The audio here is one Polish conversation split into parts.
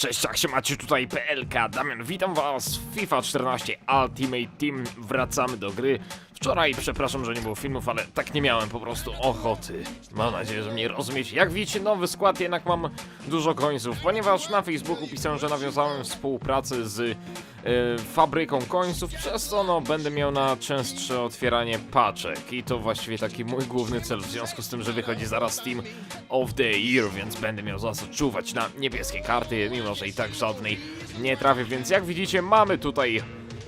Cześć, jak się macie tutaj PLK, Damian, witam was w FIFA 14 Ultimate Team, wracamy do gry. Wczoraj, przepraszam, że nie było filmów, ale tak nie miałem po prostu ochoty. Mam nadzieję, że mnie rozumiecie. Jak widzicie, nowy skład, jednak mam dużo końców, ponieważ na Facebooku pisałem, że nawiązałem współpracę z e, fabryką końców, przez co no, będę miał na częstsze otwieranie paczek. I to właściwie taki mój główny cel, w związku z tym, że wychodzi zaraz Team of the Year, więc będę miał za co czuwać na niebieskie karty, mimo że i tak żadnej nie trafię, więc jak widzicie mamy tutaj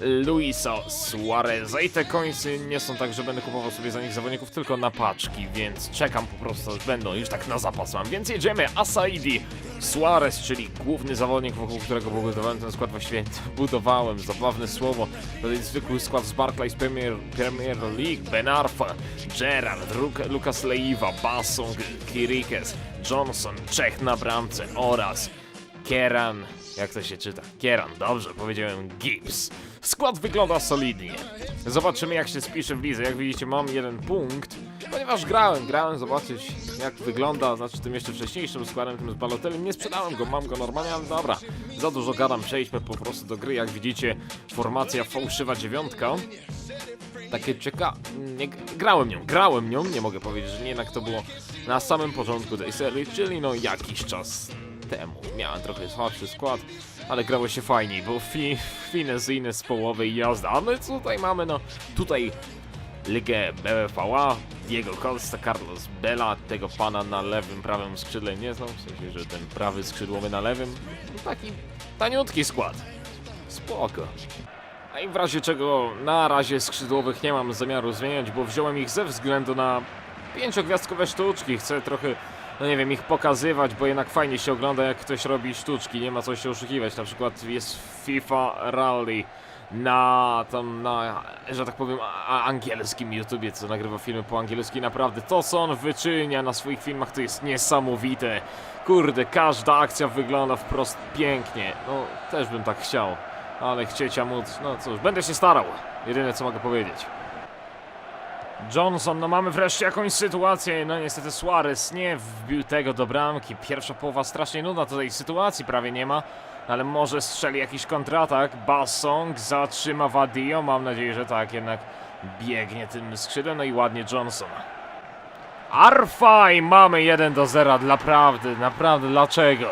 Luisa Suareza i te końcy nie są tak, że będę kupował sobie za nich zawodników tylko na paczki, więc czekam po prostu, aż będą już tak na zapas mam, więc jedziemy. Asaidi Suarez, czyli główny zawodnik, wokół którego budowałem ten skład, właściwie budowałem, zabawne słowo, to jest zwykły skład z Barclays Premier, Premier League, Ben Arfa, Gerard, Lucas Leiva, Bassong, Kirikes, Johnson, Czech na bramce oraz Kieran, jak to się czyta? Kieran, dobrze, powiedziałem Gibbs. Skład wygląda solidnie. Zobaczymy jak się spisze w lidze. Jak widzicie mam jeden punkt, ponieważ grałem, grałem zobaczyć jak wygląda, znaczy tym jeszcze wcześniejszym składem, tym z Balotelem. Nie sprzedałem go, mam go normalnie, ale dobra. Za dużo gadam, przejdźmy po prostu do gry. Jak widzicie, formacja fałszywa dziewiątka. Takie czeka... Nie, grałem nią, grałem nią, nie mogę powiedzieć, że nie jednak to było na samym początku tej serii, czyli no jakiś czas temu. Miałem trochę słabszy skład, ale grało się fajniej, bo fi, finezyjne z połowej jazdy. A my tutaj mamy, no, tutaj Ligę BFVA, Diego Costa, Carlos Bela, tego pana na lewym, prawym skrzydle nie znam, w sensie, że ten prawy skrzydłowy na lewym, no taki taniutki skład. Spoko. A i w razie czego na razie skrzydłowych nie mam zamiaru zmieniać, bo wziąłem ich ze względu na pięciogwiazdkowe sztuczki. Chcę trochę, no nie wiem, ich pokazywać, bo jednak fajnie się ogląda jak ktoś robi sztuczki, nie ma co się oszukiwać. Na przykład jest FIFA Rally na tam, na, że tak powiem, angielskim YouTubie, co nagrywa filmy po angielsku naprawdę to, co on wyczynia na swoich filmach, to jest niesamowite. Kurde, każda akcja wygląda wprost pięknie. No, też bym tak chciał. Ale chcieć, a móc, no cóż, będę się starał. Jedyne co mogę powiedzieć. Johnson, no mamy wreszcie jakąś sytuację. No niestety Suarez nie wbił tego do bramki. Pierwsza połowa strasznie nudna, tutaj sytuacji prawie nie ma. Ale może strzeli jakiś kontratak. Bassong zatrzyma Vadio. Mam nadzieję, że tak, jednak biegnie tym skrzydłem. No i ładnie Johnson. Arfaj! Mamy 1 do 0. Naprawdę, naprawdę, dlaczego?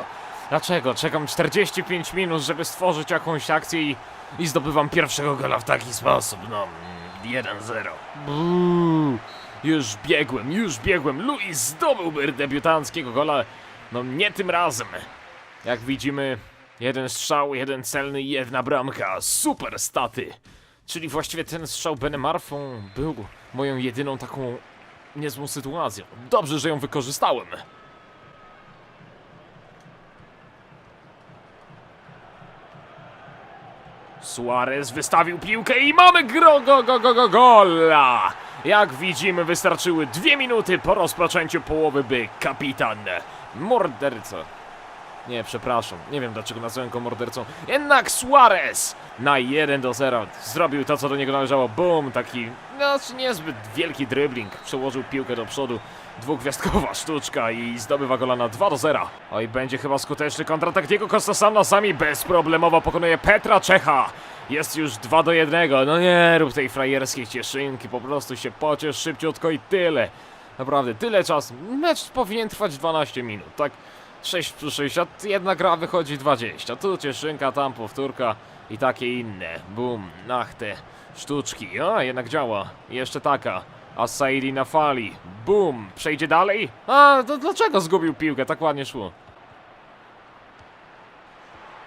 Dlaczego? Czekam 45 minut, żeby stworzyć jakąś akcję i, i zdobywam pierwszego gola w taki sposób. No, mm, 1-0. Buuu. Już biegłem, już biegłem. Luis zdobyłby debiutanckiego gola. No nie tym razem. Jak widzimy, jeden strzał, jeden celny i jedna bramka. Super staty. Czyli właściwie ten strzał Benemarfą był moją jedyną taką niezłą sytuacją. Dobrze, że ją wykorzystałem. Suarez wystawił piłkę i mamy gro, go, go, go, go, gola! Jak widzimy, wystarczyły dwie minuty po rozpoczęciu połowy, by kapitan morderca. Nie, przepraszam, nie wiem dlaczego nazwałem go mordercą. Jednak Suarez na 1 do 0 zrobił to, co do niego należało. Boom, taki, no, niezbyt wielki dribbling. Przełożył piłkę do przodu. Dwugwiazdkowa sztuczka i zdobywa gola na 2 do 0. Oj, będzie chyba skuteczny kontratak Diego Costa sam na sami. Bezproblemowo pokonuje Petra Czecha. Jest już 2 do 1. No nie rób tej frajerskiej cieszynki. Po prostu się pociesz szybciutko i tyle. Naprawdę, tyle czasu. Mecz powinien trwać 12 minut, tak? 6 plus 6, a jedna gra wychodzi 20. Tu cieszynka, tam powtórka i takie inne. Bum, ach te sztuczki. A, jednak działa. Jeszcze taka. A Saidi na fali. Bum, przejdzie dalej? A, to dlaczego zgubił piłkę? Tak ładnie szło.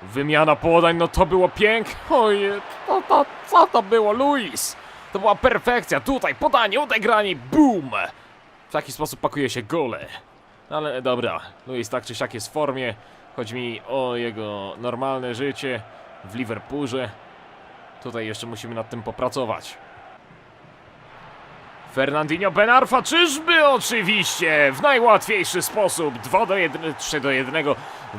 Wymiana podań, no to było piękne. Oje, to, to, co to było, Luis? To była perfekcja. Tutaj podanie, odegranie, boom! W taki sposób pakuje się gole. Ale dobra, Luis tak czy siak jest w formie. Chodzi mi o jego normalne życie w Liverpoolze. Tutaj jeszcze musimy nad tym popracować. Fernandinho Benarfa, czyżby oczywiście w najłatwiejszy sposób 2 do 1, 3 do 1.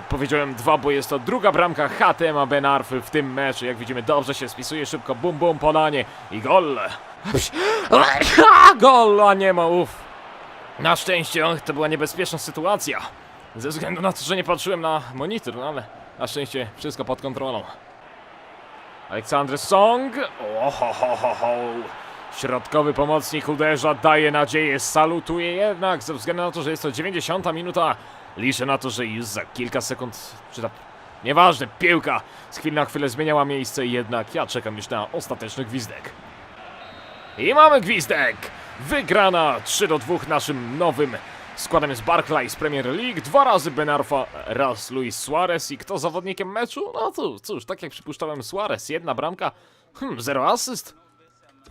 Powiedziałem 2, bo jest to druga bramka Hatema Benarfy w tym meczu. Jak widzimy, dobrze się spisuje szybko, bum bum podanie i gol. Gol, a nie ma, uff. Na szczęście to była niebezpieczna sytuacja. Ze względu na to, że nie patrzyłem na monitor, no ale Na szczęście wszystko pod kontrolą. Aleksander Song. O, ho, ho, ho, ho. Środkowy pomocnik uderza, daje nadzieję, salutuje jednak ze względu na to, że jest to 90 minuta. Liczę na to, że już za kilka sekund, czy ta... Nieważne, piłka z chwili na chwilę zmieniała miejsce, jednak ja czekam już na ostateczny gwizdek. I mamy gwizdek! Wygrana 3 do 2 naszym nowym składem jest Barclays Premier League, dwa razy Ben Arfa, raz Luis Suarez i kto zawodnikiem meczu? No to cóż, tak jak przypuszczałem Suarez, jedna bramka, hmm, zero asyst.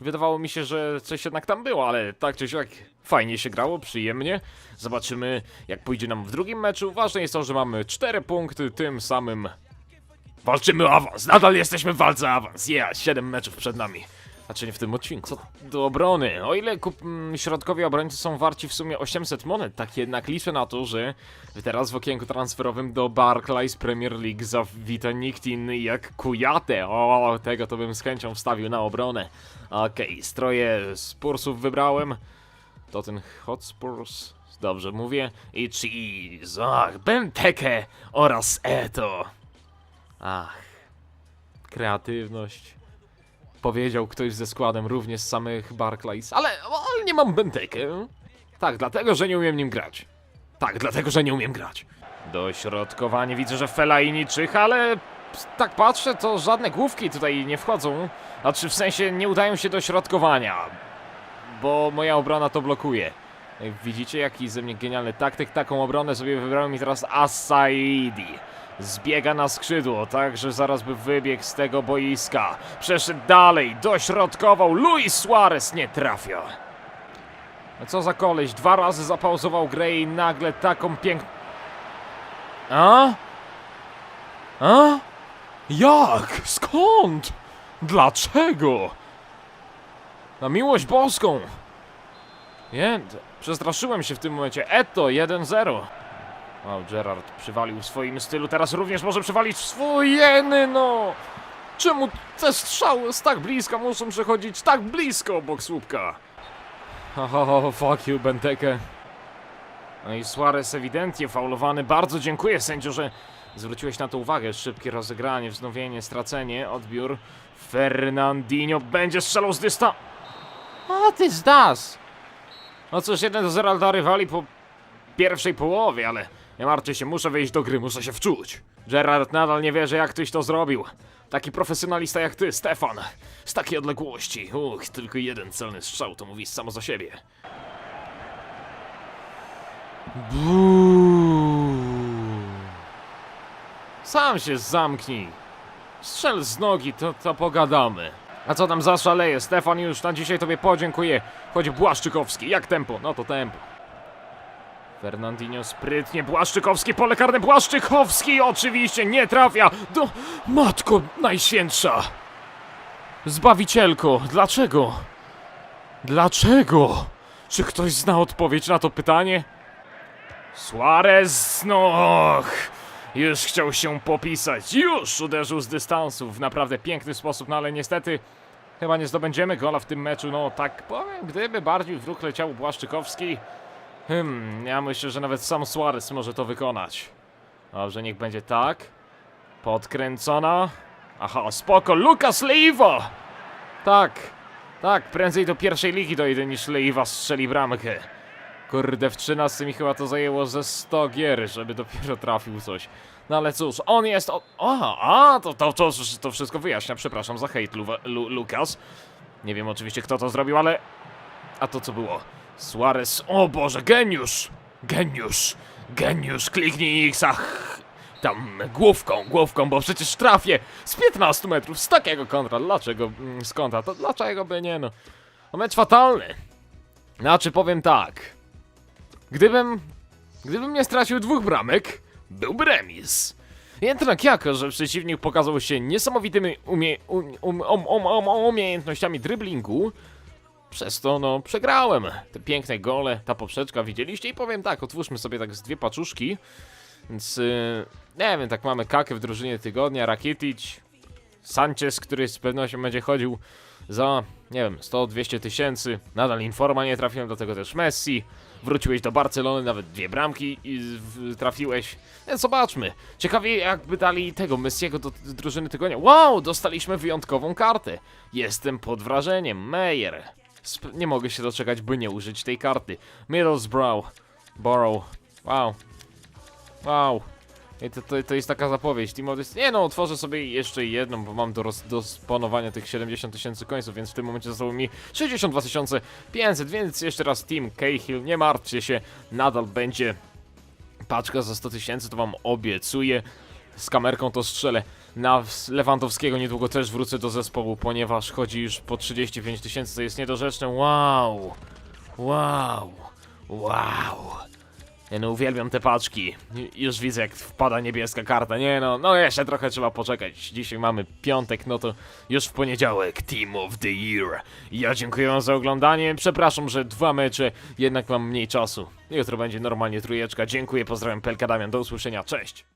Wydawało mi się, że coś jednak tam było, ale tak czy siak fajnie się grało, przyjemnie. Zobaczymy jak pójdzie nam w drugim meczu. Ważne jest to, że mamy 4 punkty, tym samym walczymy o awans. Nadal jesteśmy w walce o awans. Yeah, 7 meczów przed nami. Znaczy nie w tym odcinku. Co do obrony. O ile kup, mm, środkowi obrońcy są warci w sumie 800 monet, tak jednak liczę na to, że teraz w okienku transferowym do Barclays Premier League zawita nikt inny jak Kujate. O, tego to bym z chęcią wstawił na obronę. Okej, stroje Spursów wybrałem. To ten Hotspurs, dobrze mówię. I Cheese, ach, Benteke oraz Eto. Ach, kreatywność powiedział ktoś ze składem również z samych Barclays, ale, ale nie mam Bentekę. Tak, dlatego, że nie umiem nim grać. Tak, dlatego, że nie umiem grać. Dośrodkowanie widzę, że Fellaini czyha, ale tak patrzę, to żadne główki tutaj nie wchodzą. Znaczy, w sensie nie udają się do środkowania, bo moja obrona to blokuje. Widzicie, jaki ze mnie genialny taktyk, taką obronę sobie wybrałem i teraz Asaidi. Zbiega na skrzydło, tak że zaraz by wybiegł z tego boiska. Przeszedł dalej, dośrodkował, Luis Suarez nie trafia. No co za koleś, dwa razy zapauzował grę i nagle taką piękną... A? A? Jak? Skąd? Dlaczego? Na miłość boską! Nie, przestraszyłem się w tym momencie. Eto, 1-0. O, Gerard przywalił w swoim stylu, teraz również może przywalić w swój jeny, no! Czemu te strzały z tak bliska muszą przechodzić tak blisko obok słupka? Oh, fuck you, Benteke. No i Suarez ewidentnie faulowany. Bardzo dziękuję, sędzio, że zwróciłeś na to uwagę. Szybkie rozegranie, wznowienie, stracenie, odbiór. Fernandinho będzie strzelał z dysta... A ty zdas! No cóż, 1 do 0 dla rywali po pierwszej połowie, ale nie martwcie się, muszę wejść do gry, muszę się wczuć. Gerard nadal nie wierzy, jak tyś to zrobił. Taki profesjonalista jak ty, Stefan. Z takiej odległości. Uch, tylko jeden celny strzał, to mówi samo za siebie. Buuu. Sam się zamknij. Strzel z nogi, to, to pogadamy. A co tam zaszaleje? Stefan już na dzisiaj tobie podziękuję. Chodź Błaszczykowski, jak tempo? No to tempo. Fernandinho sprytnie, Błaszczykowski, pole karne, Błaszczykowski oczywiście nie trafia do... Matko Najświętsza! Zbawicielko, dlaczego? Dlaczego? Czy ktoś zna odpowiedź na to pytanie? Suarez, no... Już chciał się popisać, już uderzył z dystansu w naprawdę piękny sposób, no ale niestety chyba nie zdobędziemy gola w tym meczu, no tak powiem, gdyby bardziej w ruch leciał Błaszczykowski, Hmm, ja myślę, że nawet sam Suarez może to wykonać. Dobrze, niech będzie tak. Podkręcona. Aha, spoko, Lucas Leiva! Tak, tak, prędzej do pierwszej ligi dojdę niż Leiva strzeli bramkę. Kurde, w 13 mi chyba to zajęło ze 100 gier, żeby dopiero trafił coś. No ale cóż, on jest o... A, to, to, to, to wszystko wyjaśnia, przepraszam za hejt, Lu Lu Lukas. Nie wiem oczywiście kto to zrobił, ale... A to co było? Suarez, o Boże, geniusz! Geniusz! Geniusz, kliknij X, ach! Tam główką, główką, bo przecież trafię z 15 metrów, z takiego kontra. Dlaczego mm, z kontra? To dlaczego by nie no? No mecz fatalny. Znaczy powiem tak. Gdybym, gdybym nie stracił dwóch bramek, byłby remis. Jednak jako, że przeciwnik pokazał się niesamowitymi umie, um, um, um, um, um, umiejętnościami driblingu, przez to, no, przegrałem. Te piękne gole, ta poprzeczka widzieliście i powiem tak, otwórzmy sobie tak z dwie paczuszki. Więc, yy, nie wiem, tak mamy Kakę w drużynie tygodnia, Rakitic, Sanchez, który z pewnością będzie chodził za, nie wiem, 100-200 tysięcy. Nadal Informa nie trafiłem, do tego też Messi. wróciłeś do Barcelony, nawet dwie bramki i trafiłeś. Więc zobaczmy. Ciekawie jakby dali tego Messiego do drużyny tygodnia. Wow, dostaliśmy wyjątkową kartę. Jestem pod wrażeniem. Meyer. Sp nie mogę się doczekać, by nie użyć tej karty. Middlesbrough. Borough. Wow. Wow. I to, to, to jest taka zapowiedź. Timothy, nie no, otworzę sobie jeszcze jedną, bo mam do, roz, do sponowania tych 70 tysięcy końców, więc w tym momencie zostało mi 62 500, więc jeszcze raz Team Cahill, nie martwcie się, nadal będzie paczka za 100 tysięcy, to wam obiecuję. Z kamerką to strzelę. Na Lewandowskiego niedługo też wrócę do zespołu, ponieważ chodzi już po 35 tysięcy, co jest niedorzeczne. Wow! Wow! Wow! Nie no, uwielbiam te paczki. Już widzę, jak wpada niebieska karta. Nie no, no jeszcze trochę trzeba poczekać. Dzisiaj mamy piątek, no to już w poniedziałek Team of the Year. Ja dziękuję wam za oglądanie. Przepraszam, że dwa mecze, jednak mam mniej czasu. Jutro będzie normalnie trójeczka. Dziękuję, pozdrawiam Pelka Damian. Do usłyszenia, cześć!